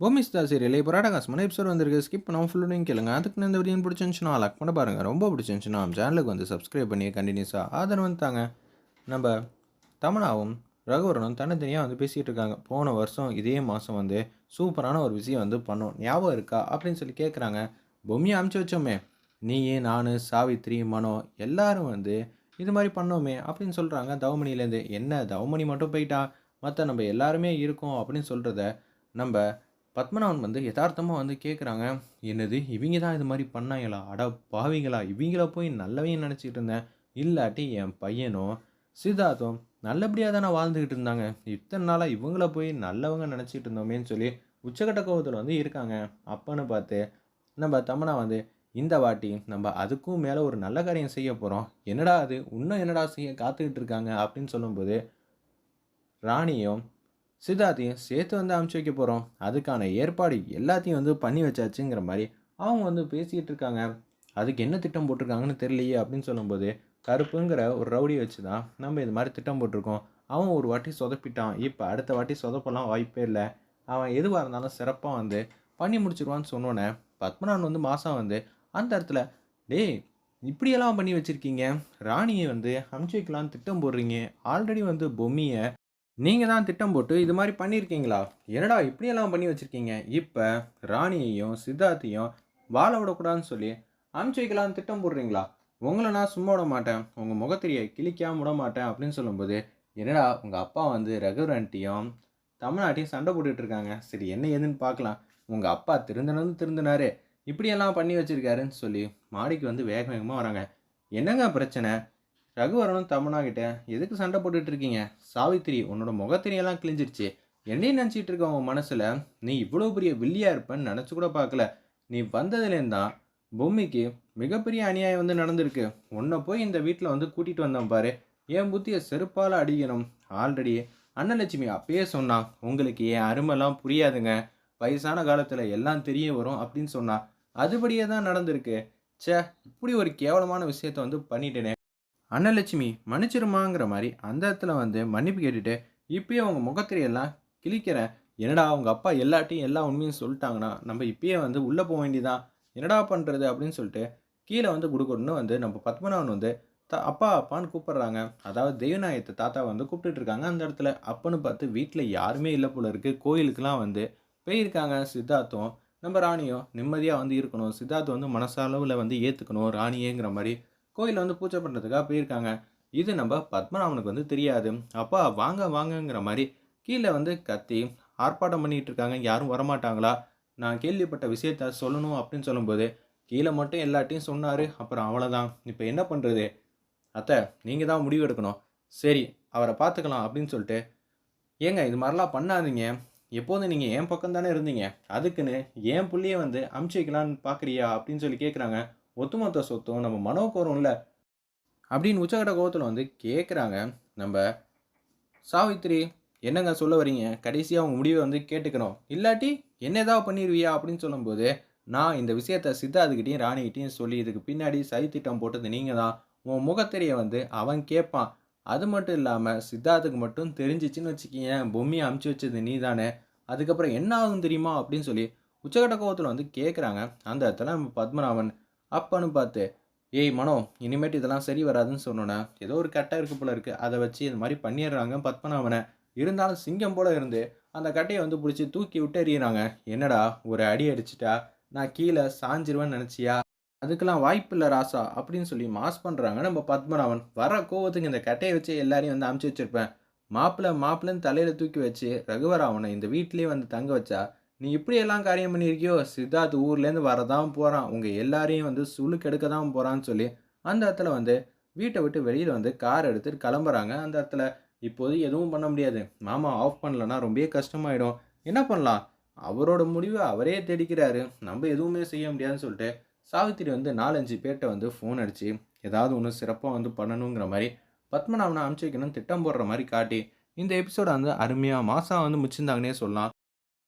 பூமிஸ்தா serial. இப்போ ராடகாசமான episode வந்திருக்கு. Skip பண்ணாமல் ஃபுல்லுன்னு கேளுங்க. அதுக்கு இந்த வீடியோ பிடிச்சிருந்துச்சுன்னா லைக் பண்ண பாருங்கள் ரொம்ப பிடிச்சிருந்துச்சுன்னா நம்ம சேனலுக்கு வந்து சப்ஸ்கிரைப் பண்ணி கண்டினியூஸாக ஆதரவு வந்துட்டாங்க நம்ம தமனாவும் ரகுவரனும் தனித்தனியாக வந்து பேசிகிட்டு இருக்காங்க. போன வருஷம் இதே மாதம் வந்து சூப்பரான ஒரு விஷயம் வந்து பண்ணோம். ஞாபகம் இருக்கா? அப்படின்னு சொல்லி கேட்குறாங்க பொம்மியை அமுச்சு வச்சோமே. நீ நான் சாவித்ரி மனோ எல்லாரும் வந்து இது மாதிரி பண்ணோமே அப்படின்னு சொல்கிறாங்க தவமணிலேருந்து என்ன? தவமணி மட்டும் போயிட்டா? மற்ற நம்ம எல்லாருமே இருக்கோம் அப்படின்னு சொல்கிறத நம்ம பத்மநாபன் வந்து யதார்த்தமாக வந்து கேட்குறாங்க என்னது இவங்க தான் இது மாதிரி பண்ணாங்களா? அட பாவிங்களா இவங்கள போய் நல்லவையும் நினச்சிக்கிட்டு இருந்தேன். இல்லாட்டி என் பையனும் சித்தார்த்தும் நல்லபடியாக தானே வாழ்ந்துக்கிட்டு இருந்தாங்க. இத்தனை நாளாக இவங்கள போய் நல்லவங்க நினச்சிக்கிட்டு இருந்தோமேன்னு சொல்லி உச்சக்கட்ட கோபத்தில் வந்து இருக்காங்க. அப்பன்னு பார்த்து நம்ம தமனா வந்து இந்த வாட்டி நம்ம அதுக்கும் மேலே ஒரு நல்ல காரியம் செய்ய போகிறோம் என்னடா அது? இன்னும் என்னடா செய்ய காத்துக்கிட்டு இருக்காங்க? அப்படின்னு சொல்லும்போது ராணியும் சித்தார்த்தையும் சேர்த்து வந்து அமுச்சு வைக்க போகிறோம் அதுக்கான ஏற்பாடு எல்லாத்தையும் வந்து பண்ணி வச்சாச்சுங்கிற மாதிரி அவங்க வந்து பேசிக்கிட்டு இருக்காங்க. அதுக்கு என்ன திட்டம் போட்டிருக்காங்கன்னு தெரியலையே அப்படின்னு சொல்லும்போது கருப்புங்கிற ஒரு ரவுடியை வச்சு தான் நம்ம இது மாதிரி திட்டம் போட்டிருக்கோம். அவன் ஒரு வாட்டி சொதப்பிட்டான். இப்போ அடுத்த வாட்டி சொதப்பெல்லாம் வாய்ப்பே இல்லை. அவன் எதுவாக இருந்தாலும் சிறப்பாக வந்து பண்ணி முடிச்சிருவான்னு சொன்னோன்னே பத்மநாபன் வந்து மாதம் வந்து அந்த இடத்துல டேய் இப்படியெல்லாம் பண்ணி வச்சுருக்கீங்க? ராணியை வந்து அமுச்சு வைக்கலான்னு திட்டம் போடுறீங்க. ஆல்ரெடி வந்து பொம்மியை நீங்கள் தான் திட்டம் போட்டு இது மாதிரி பண்ணியிருக்கீங்களா? என்னடா இப்படியெல்லாம் பண்ணி வச்சுருக்கீங்க? இப்போ ராணியையும் சித்தார்த்தையும் வாழ விடக்கூடாதுன்னு சொல்லி அமுச்சு வைக்கலாம்னு திட்டம் போடுறீங்களா? உங்களை நான் சும்மா விட மாட்டேன். உங்கள் முகத்திரியை கிழிக்காமல் விட மாட்டேன் அப்படின்னு சொல்லும்போது என்னடா உங்கள் அப்பா வந்து ரகுவரன்ட்டியும் தமிழ்நாட்டையும் சண்டை போட்டுட்ருக்காங்க சரி என்ன ஏதுன்னு பார்க்கலாம். உங்கள் அப்பா திருந்தனது திருந்தினாரு. இப்படியெல்லாம் பண்ணி வச்சிருக்காருன்னு சொல்லி மாடிக்கு வந்து வேக வேகமாக வராங்க. என்னங்க பிரச்சனை? ரகுவரனும் தமனாகிட்ட எதுக்கு சண்டை போட்டுட்டு இருக்கீங்க? சாவித்திரி உன்னோட முகத்திரியெல்லாம் கிழிஞ்சிருச்சு. என்னையும் நினச்சிட்டு இருக்க உன் மனசில் நீ இவ்வளோ பெரிய வில்லியா இருப்பேன்னு நினச்சி கூட பார்க்கல. நீ வந்ததுலேருந்தான் பொம்மைக்கு மிகப்பெரிய அநியாயம் வந்து நடந்திருக்கு. உன்னை போய் இந்த வீட்டில் வந்து கூட்டிகிட்டு வந்தேன் பாரு. என் புத்தியை செருப்பால் அடிக்கணும். ஆல்ரெடி அன்னலட்சுமி அப்பயே சொன்னான் உங்களுக்கு என் அருமைலாம் புரியாதுங்க. வயசான காலத்தில் எல்லாம் தெரிய வரும் அப்படின்னு சொன்னான் அதுபடியே தான் நடந்திருக்கு. ச்சே இப்படி ஒரு கேவலமான விஷயத்த வந்து பண்ணிட்டேனே. அன்னலட்சுமி மன்னிச்சிருமாங்கிற மாதிரி அந்த இடத்துல வந்து மன்னிப்பு கேட்டுட்டு இப்பயே அவங்க முகத்திரையெல்லாம் கிழிக்கிறேன் என்னடா அவங்க அப்பா எல்லாட்டையும் எல்லா உண்மையும் சொல்லிட்டாங்கன்னா நம்ம இப்பயே வந்து உள்ளே போக வேண்டியதான் என்னடா பண்ணுறது அப்படின்னு சொல்லிட்டு கீழே வந்து கொடுக்கணும்னு வந்து நம்ம பத்மநாபன் வந்து த அப்பா அப்பான்னு கூப்பிட்றாங்க. அதாவது தெய்வநாயகத்தை தாத்தா வந்து கூப்பிட்டுட்டு இருக்காங்க அந்த இடத்துல. அப்பன்னு பார்த்து வீட்டில் யாருமே இல்லை போல இருக்குது கோயிலுக்கெலாம் வந்து போயிருக்காங்க சித்தார்த்தும். நம்ம ராணியும் நிம்மதியாக வந்து இருக்கணும். சித்தார்த்து வந்து மனசளவில் வந்து ஏற்றுக்கணும் ராணியேங்கிற மாதிரி கோயிலில் வந்து பூஜை பண்ணுறதுக்காக போயிருக்காங்க. இது நம்ம பத்மநாபனுக்கு வந்து தெரியாது. அப்பா வாங்க வாங்கங்கிற மாதிரி கீழே வந்து கத்தி ஆர்ப்பாட்டம் பண்ணிகிட்டு இருக்காங்க. யாரும் வரமாட்டாங்களா? நான் கேள்விப்பட்ட விஷயத்த சொல்லணும் அப்படின்னு சொல்லும்போது கீழே மட்டும் எல்லாட்டையும் சொன்னார். அப்புறம் அவ்வளோதான் இப்போ என்ன பண்ணுறது அத்தை நீங்கள் தான் முடிவு எடுக்கணும். சரி அவரை பார்த்துக்கலாம் அப்படின்னு சொல்லிட்டு. ஏங்க இது மாதிரிலாம் பண்ணாதீங்க. எப்போதும் நீங்கள் என் பக்கம் தானே இருந்தீங்க. அதுக்குன்னு என் புள்ளைய வந்து அமுச்சு வைக்கலான்னு பார்க்குறியா அப்படின்னு சொல்லி கேட்குறாங்க ஒத்துமொத்த சொத்தும் நம்ம மனோக்கு அப்படின்னு உச்சகட்ட கோபத்தில் வந்து கேட்குறாங்க நம்ம சாவித்திரி என்னங்க சொல்ல வரீங்க கடைசியாக அவங்க முடிவை வந்து கேட்டுக்கணும். இல்லாட்டி என்ன ஏதாவது பண்ணிடுவியா அப்படின்னு சொல்லும்போது நான் இந்த விஷயத்த சித்தார்த்துக்கிட்டையும் ராணிகிட்டையும் சொல்லி இதுக்கு பின்னாடி சதித்திட்டம் போட்டது நீங்கள் தான் உன் முகத்திரையை வந்து அவன் கேட்பான் அது மட்டும் இல்லாமல் சித்தார்த்துக்கு மட்டும் தெரிஞ்சிச்சின்னு வச்சுக்கிங்க. பொம்மையை அமுச்சு வச்சது நீ தானே அதுக்கப்புறம் என்ன ஆகும் தெரியுமா? அப்படின்னு சொல்லி உச்சகட்ட கோபத்தில் வந்து கேட்குறாங்க அந்த இடத்துல நம்ம பத்மநாபன் அப்பன்னு பார்த்து ஏய் மனோ இனிமேட்டு இதெல்லாம் சரி வராதுன்னு சொன்னோன்னே ஏதோ ஒரு கட்டை இருக்கு போல இருக்குது அதை வச்சு இது மாதிரி பண்ணிடுறாங்க பத்மநாபனை. இருந்தாலும் சிங்கம் போல இருந்து அந்த கட்டையை வந்து பிடிச்சி தூக்கி விட்டு எறியிறாங்க. என்னடா ஒரு அடி அடிச்சிட்டா? நான் கீழே சாஞ்சிருவேன்னு நினச்சியா? அதுக்கெல்லாம் வாய்ப்பு இல்லை ராசா அப்படின்னு சொல்லி மாஸ் பண்ணுறாங்க நம்ம பத்மநாபன். வர கோவத்துக்கு இந்த கட்டையை வச்சு எல்லாரையும் வந்து அமுச்சு வச்சுருப்பேன். மாப்பிள்ளை மாப்பிள்ளைன்னு தலையில் தூக்கி வச்சு ரகுவராவனை இந்த வீட்லேயே வந்து தங்க வச்சா நீ இப்படியெல்லாம் காரியம் பண்ணியிருக்கியோ? சித்தார்த் ஊர்லேருந்து வரதான் போகிறான் உங்கள் எல்லாரையும் வந்து சுழுக்கு கெடுக்க தான் போகிறான்னு சொல்லி அந்த இடத்துல வந்து வீட்டை விட்டு வெளியில் வந்து கார் எடுத்துட்டு கிளம்புறாங்க. அந்த இடத்துல இப்போது எதுவும் பண்ண முடியாது. மாமா ஆஃப் பண்ணலன்னா ரொம்பவே கஷ்டமாயிடும். என்ன பண்ணலாம்? அவரோட முடிவை அவரே தேடிக்கிறாரு. நம்ம எதுவுமே செய்ய முடியாதுன்னு சொல்லிட்டு சாவித்திரி வந்து நாலஞ்சு பேர்கிட்ட வந்து ஃபோன் அடித்து ஏதாவது ஒன்று சிறப்பாக வந்து பண்ணணுங்கிற மாதிரி பத்மநாபனை அனுப்பிச்சு வைக்கணும் திட்டம் போடுற மாதிரி காட்டி இந்த எபிசோட வந்து அருமையாக மாதம் வந்து முடிச்சிருந்தாங்கன்னே சொல்லலாம்.